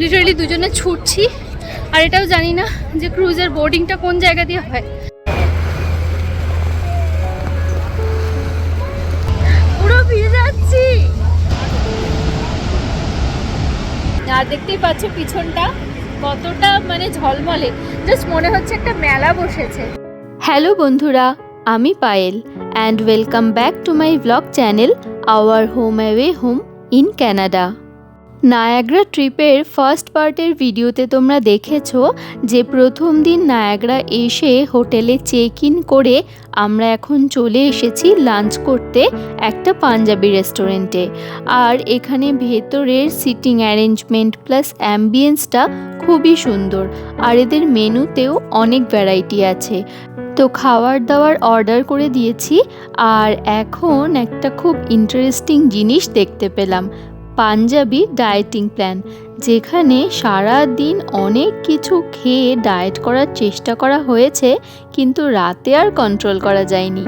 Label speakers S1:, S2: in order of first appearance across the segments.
S1: Literally দুজনে ছুটছি, আর এটাও জানি না যে ক্রুজের বোর্ডিংটা কোন জায়গা দিয়ে হয়। আর দেখতেই পাচ্ছ পিছনটা কতটা মানে ঝলমলে। জাস্ট মনে হচ্ছে একটা মেলা বসেছে। হ্যালো বন্ধুরা, আমি Payel and welcome back to my blog channel our home away home in Canada Niagara ট্রিপের ফার্স্ট পার্টের ভিডিওতে তোমরা দেখেছ যে প্রথম দিন নায়াগ্রা এসে হোটেলে চেক ইন করে আমরা এখন চলে এসেছি লাঞ্চ করতে একটা পাঞ্জাবি রেস্টুরেন্টে আর এখানে ভেতরের সিটিং অ্যারেঞ্জমেন্ট প্লাস অ্যাম্বিয়েন্সটা খুবই সুন্দর। আর এদের মেনুতেও অনেক ভ্যারাইটি আছে। তো খাবার দাবার অর্ডার করে দিয়েছি। আর এখন একটা খুব ইন্টারেস্টিং জিনিস দেখতে পেলাম। পাঞ্জাবি ডায়েটিং প্ল্যান, যেখানে সারা দিন অনেক কিছু খেয়ে ডায়েট করার চেষ্টা করা হয়েছে, কিন্তু রাতে আর কন্ট্রোল করা যায়নি।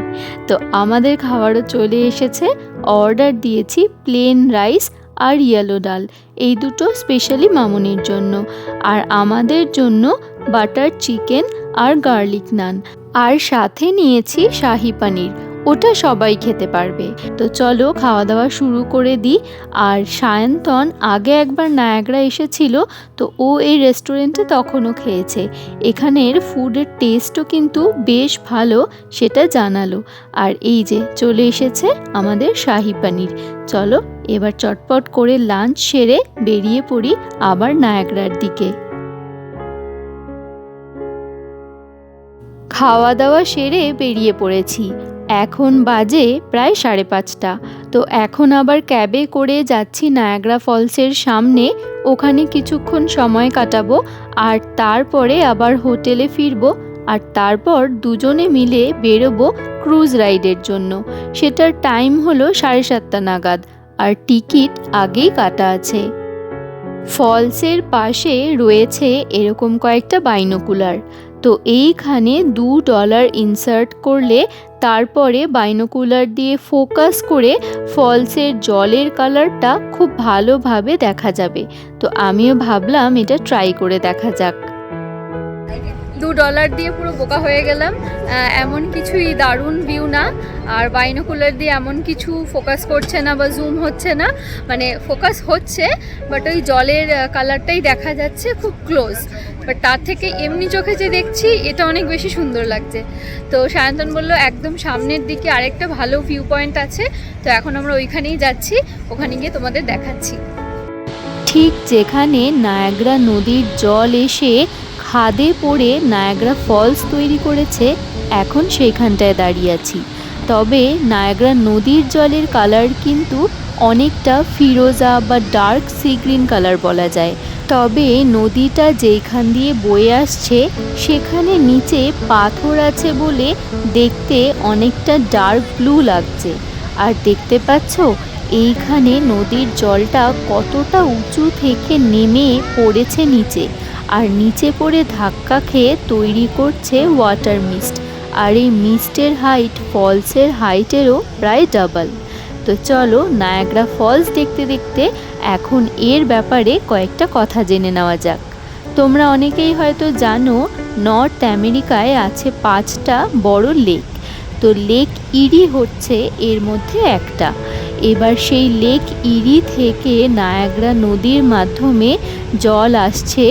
S1: তো আমাদের খাবারও চলে এসেছে। অর্ডার দিয়েছি প্লেন রাইস আর ইয়েলো ডাল। এই দুটো স্পেশালি মামুনির জন্য। আর আমাদের জন্য বাটার চিকেন আর গার্লিক নান আর সাথে নিয়েছি শাহি পানির। ওটা সবাই খেতে পারবে। তো চলো খাওয়া দাওয়া শুরু করে দিই। আর সায়ন্তন আগে একবার নায়াগ্রা এসেছিল, তো ও এই রেস্টুরেন্টে তখনও খেয়েছে। এখানের ফুডের টেস্টও কিন্তু বেশ ভালো, সেটা জানালো। আর এই যে চলে এসেছে আমাদের শাহি পানির। চলো এবার চটপট করে লাঞ্চ সেরে বেরিয়ে পড়ি আবার নায়াগ্রার দিকে। খাওয়া দাওয়া সেরে বেরিয়ে পড়েছি। এখন বাজে প্রায় সাড়ে পাঁচটা। তো এখন আবার ক্যাবে করে যাচ্ছি নায়াগ্রা ফলসের সামনে। ওখানে কিছুক্ষণ সময় কাটাবো, আর তারপরে আবার হোটেলে ফিরবো, আর তারপর দুজনে মিলে বেরোবো ক্রুজ রাইডের জন্য। সেটার টাইম হলো সাড়ে সাতটা নাগাদ, আর টিকিট আগেই কাটা আছে। ফলসের পাশে রয়েছে এরকম কয়েকটা বাইনোকুলার। তো এইখানে দু ডলার ইনসার্ট করলে তারপরে বাইনোকুলার দিয়ে ফোকাস করে ফলসের জলের কালারটা খুব ভালোভাবে দেখা যাবে। তো আমিও ভাবলাম এটা ট্রাই করে দেখা যাক। দু ডলার দিয়ে পুরো বোকা হয়ে গেলাম। এমন কিছুই দারুণ ভিউ না। আর বাইনোকুলার দিয়ে এমন কিছু ফোকাস করছে না বা জুম হচ্ছে না। মানে ফোকাস হচ্ছে বাট ওই জলের কালারটাই দেখা যাচ্ছে খুব ক্লোজ বাট তার থেকে এমনি চোখে যে দেখছি, এটা অনেক বেশি সুন্দর লাগছে। তো সায়ন্তন বলল, একদম সামনের দিকে আরেকটা ভালো ভিউ পয়েন্ট আছে। তো এখন আমরা ওইখানেই যাচ্ছি। ওখানে গিয়ে তোমাদের দেখাচ্ছি। ঠিক যেখানে নায়াগ্রা নদীর জল এসে খাদে পড়ে নায়াগ্রা ফলস তৈরি করেছে, এখন সেইখানটায় দাঁড়িয়ে আছি। তবে নায়াগ্রা নদীর জলের কালার কিন্তু অনেকটা ফিরোজা বা ডার্ক সি গ্রিন কালার বলা যায়। তবে নদীটা যেখান দিয়ে বয়ে আসছে, সেখানে নিচে পাথর আছে বলে দেখতে অনেকটা ডার্ক ব্লু লাগছে। আর দেখতে পাচ্ছ, এইখানে নদীর জলটা কতটা উঁচু থেকে নেমে পড়েছে নিচে। আর নিচে পড়ে ধাক্কা খেয়ে তৈরি করছে ওয়াটার মিস্ট আর এই মিস্টের হাইট ফলসের হাইটেরও প্রায় ডাবল তো চলো নায়াগ্রা ফলস দেখতে দেখতে এখন এর ব্যাপারে কয়েকটা কথা জেনে নেওয়া যাক। তোমরা অনেকেই হয়তো জানো নর্থ আমেরিকায় আছে পাঁচটা বড় লেক তো লেক ইরি হচ্ছে এর মধ্যে একটা। এবার সেই লেক ইরি থেকে নায়াগ্রা নদীর মাধ্যমে জল আসছে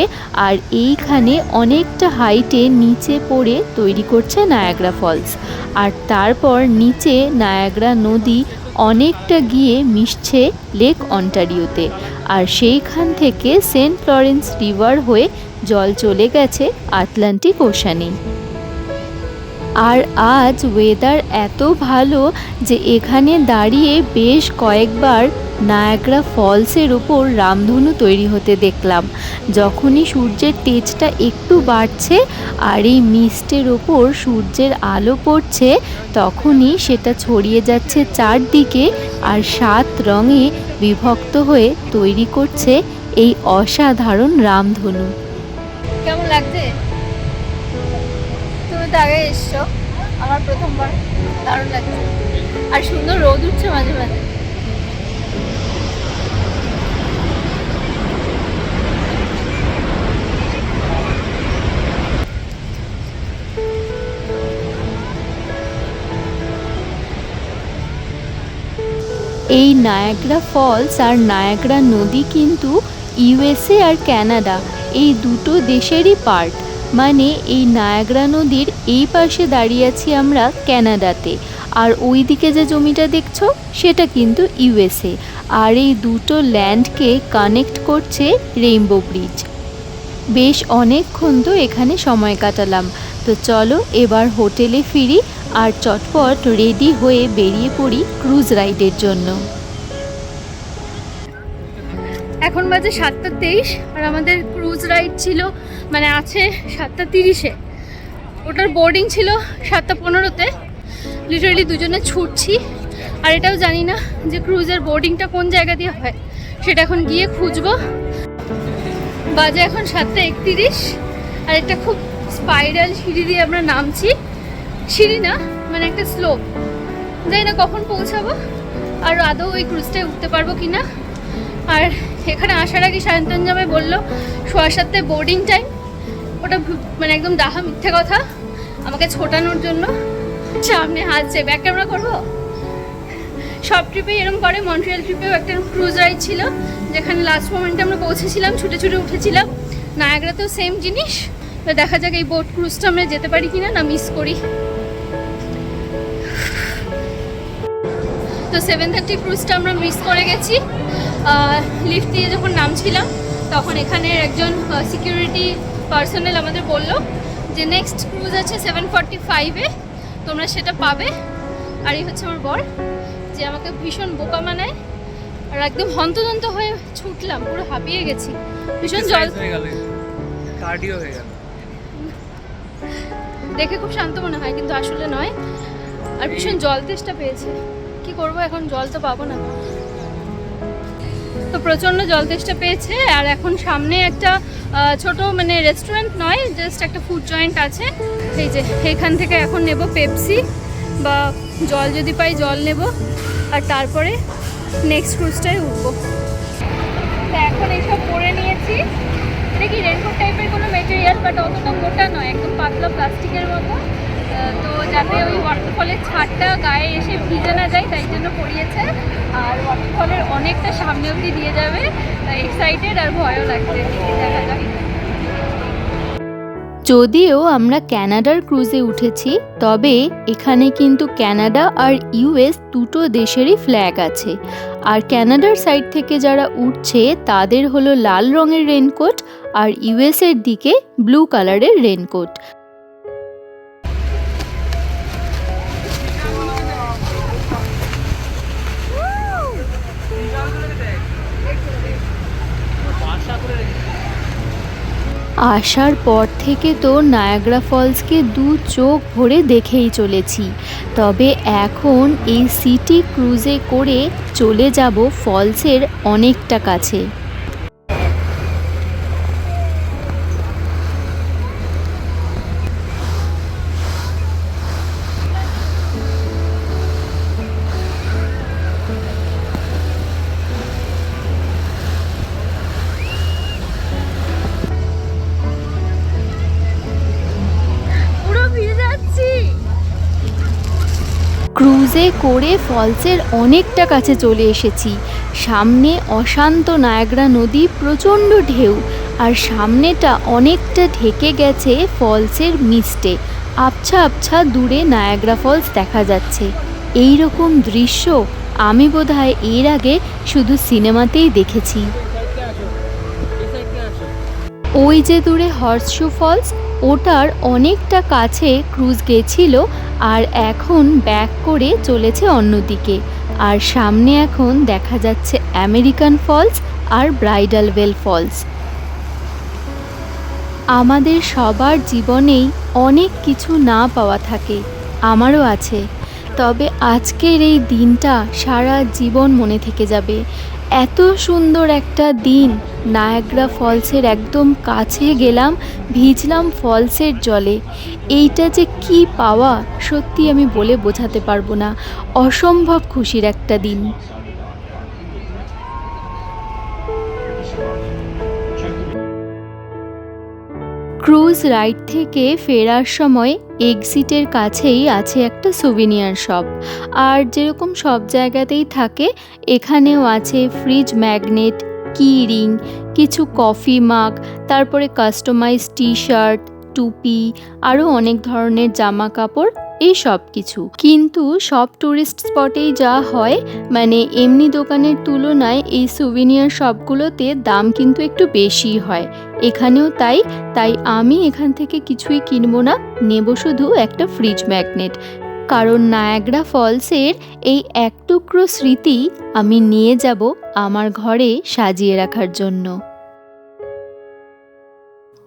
S1: আর এইখানে অনেকটা হাইটে নিচে পড়ে তৈরি করছে নায়াগ্রা ফলস। আর তারপর নিচে নায়াগ্রা নদী অনেকটা গিয়ে মিশছে লেক অন্টারিওতে। আর সেইখান থেকে সেন্ট লরেন্স রিভার হয়ে জল চলে গেছে আটলান্টিক ওশানে। আর আজ ওয়েদার এত ভালো যে এখানে দাঁড়িয়ে বেশ কয়েকবার নায়াগ্রা ফলসের ওপর রামধনু তৈরি হতে দেখলাম। যখনই সূর্যের তেজটা একটু বাড়ছে আর এই মিস্টের ওপর সূর্যের আলো পড়ছে, তখনই সেটা ছড়িয়ে যাচ্ছে চারদিকে আর সাত রঙে বিভক্ত হয়ে তৈরি করছে এই অসাধারণ রামধনু। কেমন লাগছে? তো আগে এসছো। আমার প্রথমবার, দারুণ লাগছে। আর সুন্দর রোদ উঠছে মাঝে মাঝে। এই নায়াগ্রা ফলস আর নায়াগ্রা নদী কিন্তু ইউএসএ আর ক্যানাডা, এই দুটো দেশেরই পার্ট মানে এই নায়াগ্রা নদীর এই পাশে দাঁড়িয়ে আছি আমরা ক্যানাডাতে। আর ওই দিকে যে জমিটা দেখছ, সেটা কিন্তু ইউএসএ। আর এই দুটো ল্যান্ডকে কানেক্ট করছে রেইনবো ব্রিজ। বেশ অনেকক্ষণ তো এখানে সময় কাটালাম। তো চলো এবার হোটেলে ফিরি আর চটপট রেডি হয়ে বেরিয়ে পড়ি ক্রুজ রাইডের জন্য।
S2: এখন বাজে সাতটা তেইশ, আর আমাদের ক্রুজ রাইড ছিল মানে আছে সাতটা তিরিশে। ওটার বোর্ডিং ছিল সাতটা পনেরোতে। লিটারালি দুজনে ছুটছি। আর এটাও জানি না যে ক্রুজের বোর্ডিংটা কোন জায়গা দিয়ে হয়। সেটা এখন গিয়ে খুঁজবো। বাজে এখন সাতটা একতিরিশ। আর একটা খুব স্পাইরাল সিঁড়ি দিয়ে আমরা নামছি। সিঁড়ি না মানে একটা স্লোপ জানি না কখন পৌঁছাবো। আর আদৌ ওই ক্রুজটায় উঠতে পারব কি না আর এখানে আসার আগে সায়ন্তন জামাই বলল, শোয়ার সাথে বোর্ডিং টাইম ওটা মানে একদম ডাহা মিথ্যে কথা। আমাকে ছোটানোর জন্য সামনে হাসছে ব্যাক ক্যামেরা করব? সব ট্রিপেই এরকম করে। মন্ট্রিয়াল ট্রিপেও একটা ক্রুজ রাইড ছিল, যেখানে লাস্ট মোমেন্টে আমরা পৌঁছেছিলাম, ছুটে ছুটে উঠেছিলাম। নায়াগ্রাতেও সেম জিনিস। তো দেখা যাক এই বোট ক্রুজটা আমরা যেতে পারি কিনা, না মিস করি। তো সেভেন থার্টি ক্রুজটা আমরা মিস করে গেছি। লিফট দিয়ে যখন নামছিলাম তখন এখানের একজন সিকিউরিটি পার্সোনাল আমাদের বলল যে নেক্সট ক্রুজ আছে সেভেন ফর্টি ফাইভে তোমরা সেটা পাবে। আর এই হচ্ছে আমার বর যে আমাকে ভীষণ বোকা মানায়। আর একদম হন্তদন্ত হয়ে ছুটলাম পুরো হাঁপিয়ে গেছি। ভীষণ জল
S3: কার্ডিও হয়ে গেল।
S2: দেখে খুব শান্ত মনে হয় কিন্তু আসলে নয়। আর ভীষণ জল তেষ্টা পেয়েছে। করব, এখন জল তো পাবো না। তো প্রচণ্ড জল তেষ্টা পেয়েছে, আর এখন সামনে একটা ছোট মানে রেস্টুরেন্ট নয় জাস্ট একটা ফুড জয়েন্ট আছে। এই যে, এখান থেকে এখন নেব পেপসি বা জল যদি পাই জল নেব, আর তারপরে নেক্সট ক্রুজটায় উঠবো। এখন এইসব পরে নিয়েছি। এটা কি রেনকোট টাইপের কোনো মেটেরিয়াল বাট অতটা মোটা নয়, একদম পাতলা প্লাস্টিকের মতো। তো যাতে ওই ওয়াটারফলের ছাদটা গায়ে এসে ভিজে না যায়, তাই জন্য পরিয়েছে আর ওয়াটারফলের অনেকটা সামনে অবধি দিয়ে যাবে। এক্সাইটেড আর ভয়ও লাগছে।
S1: যদিও আমরা ক্যানাডার ক্রুজে উঠেছি, তবে এখানে কিন্তু ক্যানাডা আর ইউএস দুটো দেশেরই ফ্ল্যাগ আছে। আর ক্যানাডার সাইড থেকে যারা উঠছে, তাদের হলো লাল রঙের রেনকোট আর ইউএসের দিকে ব্লু কালারের রেনকোট আসার পর থেকে তো নায়াগ্রা ফলসকে দু চোখ ভরে দেখেই চলেছি। তবে এখন এই সিটি ক্রুজে করে চলে যাব ফলসের অনেকটা কাছে। ক্রুজে করে ফলসের অনেকটা কাছে চলে এসেছি। সামনে অশান্ত নায়াগ্রা নদী, প্রচণ্ড ঢেউ, আর সামনেটা অনেকটা ঢেকে গেছে ফলসের মিস্টে আবছা আবছা দূরে নায়াগ্রা ফলস দেখা যাচ্ছে। এই রকম দৃশ্য আমি বোধহয় এর আগে শুধু সিনেমাতেই দেখেছি। ওই যে দূরে হর্সশু ফলস, ওটার অনেকটা কাছে ক্রুজ গেছিল আর এখন ব্যাক করে চলেছে অন্যদিকে। আর সামনে এখন দেখা যাচ্ছে আমেরিকান ফলস আর ব্রাইডাল ওয়েল ফলস আমাদের সবার জীবনেই অনেক কিছু না পাওয়া থাকে, আমারও আছে। তবে আজকের এই দিনটা সারা জীবন মনে থেকে যাবে। এত সুন্দর একটা দিন। নায়াগ্রা ফলসের একদম কাছে গেলাম, ভিজলাম ফলসের জলে। এইটা যে কি পাওয়া! সত্যি আমি বলে বোঝাতে পারব না। অসম্ভব খুশির একটা দিন। ক্রুজ রাইড থেকে ফেরার সময় এক্সিটের কাছেই আছে একটা সুভিনিয়ার শপ। আর যেরকম সব জায়গাতেই থাকে, এখানেও আছে ফ্রিজ ম্যাগনেট, কি রিং, কিছু কফি মাগ, তারপরে কাস্টমাইজ টি শার্ট টুপি, আরও অনেক ধরনের জামা কাপড় এই সব কিছু। কিন্তু সব ট্যুরিস্ট স্পটেই যা হয় মানে এমনি দোকানের তুলনায় এই সুভিনিয়ার শপগুলোতে দাম কিন্তু একটু বেশি হয়। এখানেও তাই তাই আমি এখান থেকে কিছুই কিনবো না, নেব শুধু একটা ফ্রিজ ম্যাগনেট কারণ নায়াগ্রা ফলসের এই এক টুকরো স্মৃতি আমি নিয়ে যাব আমার ঘরে সাজিয়ে রাখার জন্য।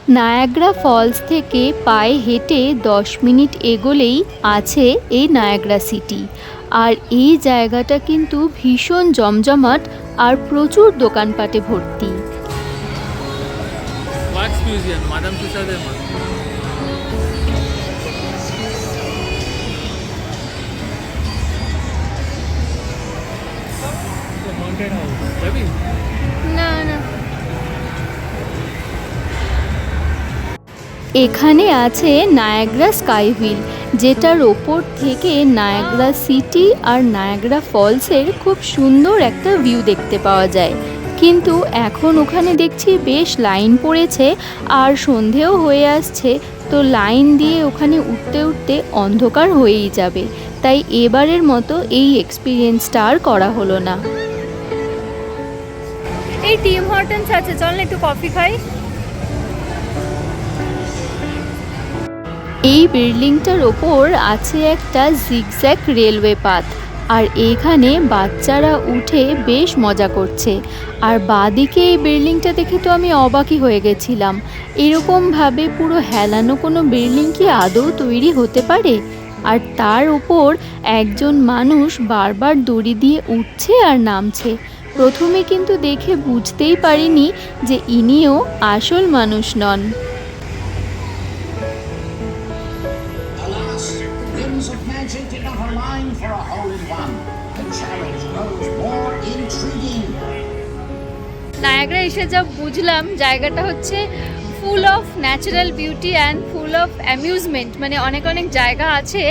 S1: নায়াগ্রা ফলস থেকে পায়ে হেঁটে দশ মিনিট এগোলেই আছে এই নায়াগ্রা সিটি। আর এই জায়গাটা কিন্তু ভীষণ জমজমাট আর প্রচুর দোকানপাটে ভর্তি।
S3: ওয়াক্স মিউজিয়াম
S1: এখানে আছে নায়াগ্রা স্কাই হুইল যেটার ওপর থেকে নায়াগ্রা সিটি আর নায়াগ্রা ফলসের খুব সুন্দর একটা ভিউ দেখতে পাওয়া যায়। কিন্তু এখন ওখানে দেখছি বেশ লাইন পড়েছে আর সন্ধেও হয়ে আসছে, তো লাইন দিয়ে ওখানে উঠতে উঠতে অন্ধকার হয়েই যাবে। তাই এবারের মতো এই এক্সপিরিয়েন্সটা আর করা হলো না।
S2: এই টিম হর্টনস আছে, চল একটু কফি খাই।
S1: এই বিল্ডিংটার ওপর আছে একটা জিগজ্যাগ রেলওয়ে পাথ আর এইখানে বাচ্চারা উঠে বেশ মজা করছে। আর বাদিকে এই বিল্ডিংটা দেখে তো আমি অবাকই হয়ে গেছিলাম। এরকমভাবে পুরো হেলানো কোনো বিল্ডিং কি আদৌ তৈরি হতে পারে? আর তার উপর একজন মানুষ বারবার দড়ি দিয়ে উঠছে আর নামছে। প্রথমে কিন্তু দেখে বুঝতেই পারিনি যে ইনিও আসল মানুষ নন।
S2: নায়াগ্রা এসে যা বুঝলাম, জায়গাটা হচ্ছে full of natural beauty and full of amusement মানে অনেক অনেক জায়গা আছে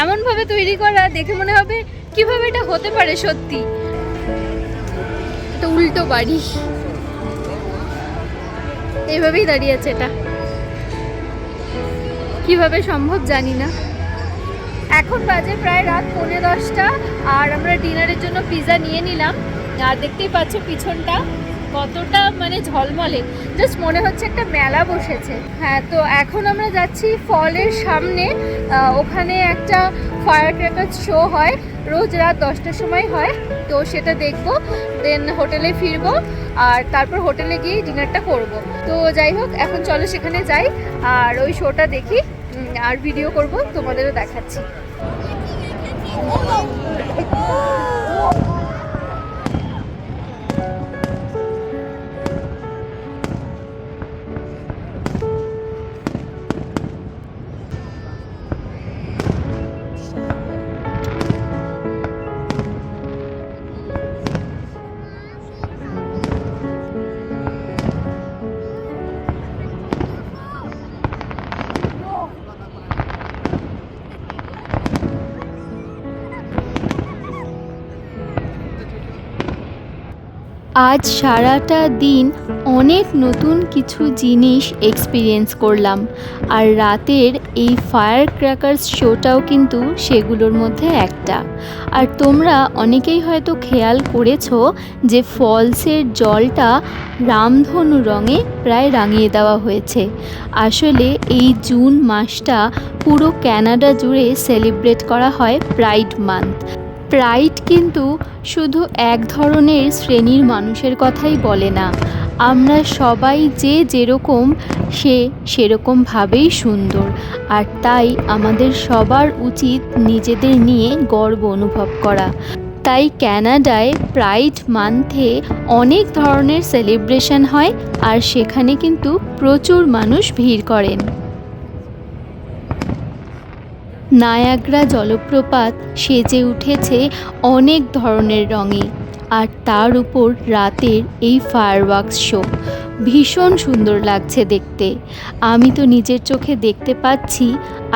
S2: এমনভাবে তৈরি করা, দেখে মনে হবে কীভাবে এটা হতে পারে সত্যি। এটা উল্টো বাড়ি। এইভাবেই দাঁড়িয়ে আছে এটা। কীভাবে সম্ভব জানি না। এখন বাজে প্রায় রাত পৌনে দশটা, আর আমরা ডিনারের জন্য পিৎজা নিয়ে নিলাম। আর দেখতেই পাচ্ছ পিছনটা কতটা মানে ঝলমলে। জাস্ট মনে হচ্ছে একটা মেলা বসেছে। হ্যাঁ তো এখন আমরা যাচ্ছি ফলের সামনে। ওখানে একটা ফায়ার ক্র্যাকার শো হয়। রোজ রাত দশটার সময় হয়। তো সেটা দেখব দেন হোটেলে ফিরবো, আর তারপর হোটেলে গিয়ে ডিনারটা করব। তো যাই হোক, এখন চলো সেখানে যাই। আর ওই শোটা দেখি। আর ভিডিও করব, তোমাদেরও দেখাচ্ছি।
S1: 哦哟 আজ সারাটা দিন অনেক নতুন কিছু জিনিস এক্সপিরিয়েন্স করলাম। আর রাতের এই ফায়ার ক্র্যাকার্স শোটাও কিন্তু সেগুলোর মধ্যে একটা। আর তোমরা অনেকেই হয়তো খেয়াল করেছ যে ফলসের জলটা রামধনু রঙে প্রায় রাঙিয়ে দেওয়া হয়েছে। আসলে এই জুন মাসটা পুরো ক্যানাডা জুড়ে সেলিব্রেট করা হয় প্রাইড মান্থ প্রাইড কিন্তু শুধু এক ধরনের শ্রেণির মানুষের কথাই বলে না। আমরা সবাই যে যেরকম, সে সেরকমভাবেই সুন্দর। আর তাই আমাদের সবার উচিত নিজেদের নিয়ে গর্ব অনুভব করা। তাই ক্যানাডায় প্রাইড মান্থে অনেক ধরনের সেলিব্রেশন হয়, আর সেখানে কিন্তু প্রচুর মানুষ ভিড় করেন। নায়াগ্রা জলপ্রপাত সেজে উঠেছে অনেক ধরনের রঙে, আর তার উপর রাতের এই ফায়ারওয়ার্কস শো ভীষণ সুন্দর লাগছে দেখতে। আমি তো নিজের চোখে দেখতে পাচ্ছি,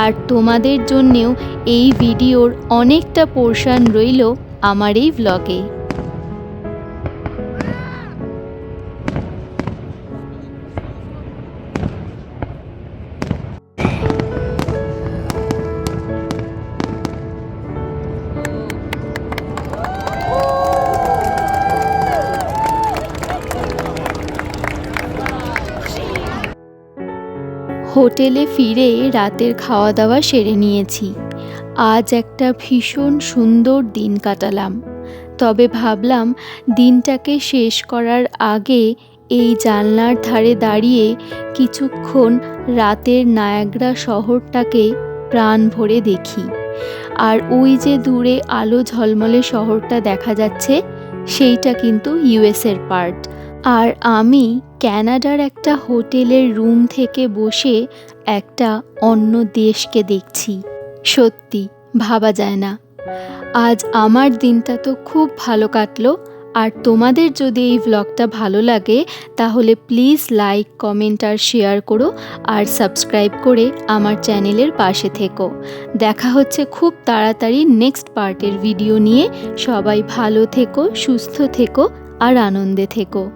S1: আর তোমাদের জন্যেও এই ভিডিওর অনেকটা পোর্শান রইল আমার এই ভ্লগে হোটেলে ফিরে রাতের খাওয়া দাওয়া সেরে নিয়েছি। আজ একটা ভীষণ সুন্দর দিন কাটালাম। তবে ভাবলাম দিনটাকে শেষ করার আগে এই জানলার ধারে দাঁড়িয়ে কিছুক্ষণ রাতের নায়াগ্রা শহরটাকে প্রাণ ভরে দেখি। আর ওই যে দূরে আলো ঝলমলে শহরটা দেখা যাচ্ছে, সেইটা কিন্তু ইউএসের পার্ট। আর আমি ক্যানাডার একটা হোটেলের রুম থেকে বসে একটা অন্য দেশকে দেখছি। সত্যি, ভাবা যায় না। আজ আমার দিনটা তো খুব ভালো কাটলো, আর তোমাদের যদি এই ভ্লগটা ভালো লাগে, তাহলে প্লিজ লাইক কমেন্ট আর শেয়ার করো, আর সাবস্ক্রাইব করে আমার চ্যানেলের পাশে থেকো। দেখা হচ্ছে খুব তাড়াতাড়ি নেক্সট পার্টের ভিডিও নিয়ে। সবাই ভালো থেকো, সুস্থ থেকো, আর আনন্দে থেকো।